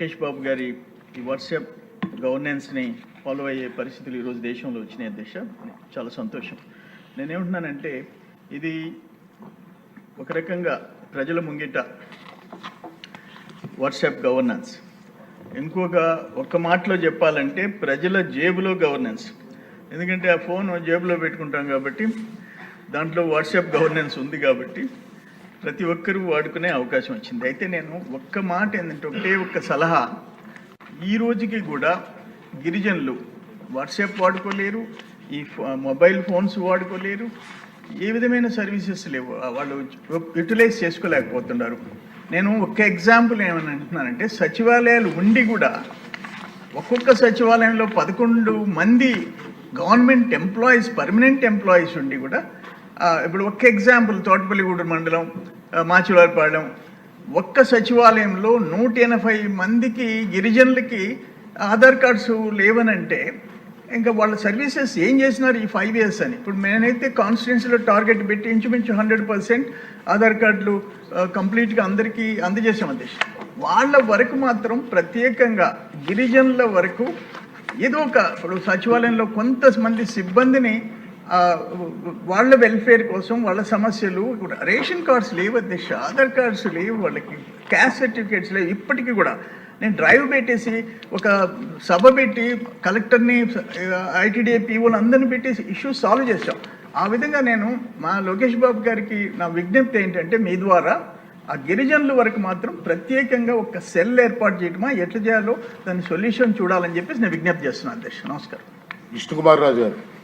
బాబు గారి ఈ WhatsApp గవర్నెన్స్ని follow అయ్యే పరిస్థితులు ఈరోజు దేశంలో వచ్చినాయి అధ్యక్ష. చాలా సంతోషం. నేనేమంటున్నానంటే ఇది ఒక రకంగా ప్రజల ముంగిట వాట్సాప్ గవర్నెన్స్. ఇంకొక ఒక్క మాటలో చెప్పాలంటే ప్రజల జేబులో గవర్నెన్స్. ఎందుకంటే ఆ ఫోన్ జేబులో పెట్టుకుంటాం కాబట్టి దాంట్లో వాట్సాప్ గవర్నెన్స్ ఉంది కాబట్టి ప్రతి ఒక్కరూ వాడుకునే అవకాశం వచ్చింది. అయితే నేను ఒక్క మాట ఏంటంటే ఒకటే ఒక్క సలహా. ఈ రోజుకి కూడా గిరిజనులు వాట్సాప్ వాడుకోలేరు ఈ మొబైల్ ఫోన్స్ వాడుకోలేరు ఏ విధమైన సర్వీసెస్ లేవు. వాళ్ళు యూటిలైజ్ చేసుకోలేకపోతున్నారు. నేను ఒక ఎగ్జాంపుల్ ఏమని అంటున్నానంటే సచివాలయాలు ఉండి కూడా ఒక్కొక్క సచివాలయంలో పదకొండు మంది గవర్నమెంట్ ఎంప్లాయీస్ పర్మనెంట్ ఎంప్లాయీస్ ఉండి కూడా ఇప్పుడు ఒక్క ఎగ్జాంపుల్ తోటపల్లిగూడెం మండలం ఆ, మాచివారిపాలెం. ఒక్క సచివాలయంలో నూట ఎనభై మందికి గిరిజనులకి ఆధార్ కార్డ్స్ లేవనంటే ఇంకా వాళ్ళ సర్వీసెస్ ఏం చేసినారు ఈ ఫైవ్ ఇయర్స్ అని? ఇప్పుడు నేనైతే కాన్స్టిట్యున్సీలో టార్గెట్ పెట్టి ఇంచుమించు హండ్రెడ్ పర్సెంట్ ఆధార్ కార్డులు కంప్లీట్గా అందరికీ అందజేసాం అధ్యక్ష వాళ్ళ వరకు మాత్రం ప్రత్యేకంగా గిరిజనుల వరకు ఏదో ఒక ఇప్పుడు సచివాలయంలో కొంతమంది సిబ్బందిని వాళ్ళ వెల్ఫేర్ కోసం వాళ్ళ సమస్యలు రేషన్ కార్డ్స్ లేవు అధ్యక్ష. ఆధార్ కార్డ్స్ లేవు వాళ్ళకి. క్యాస్ట్ సర్టిఫికేట్స్ లేవు. ఇప్పటికీ కూడా నేను డ్రైవ్ పెట్టేసి ఒక సభ పెట్టి కలెక్టర్ని ఐటీడీఏ పీఓలు అందరిని పెట్టేసి ఇష్యూస్ సాల్వ్ చేశాం. ఆ విధంగా నేను మా లోకేష్ బాబు గారికి నా విజ్ఞప్తి ఏంటంటే మీ ద్వారా ఆ గిరిజనుల వరకు మాత్రం ప్రత్యేకంగా ఒక సెల్ ఏర్పాటు చేయటమా ఎట్లా చేయాలో దాని సొల్యూషన్ చూడాలని చెప్పేసి నేను విజ్ఞప్తి చేస్తున్నాను అధ్యక్ష. నమస్కారం. విష్ణుకుమార్ రాజు గారు.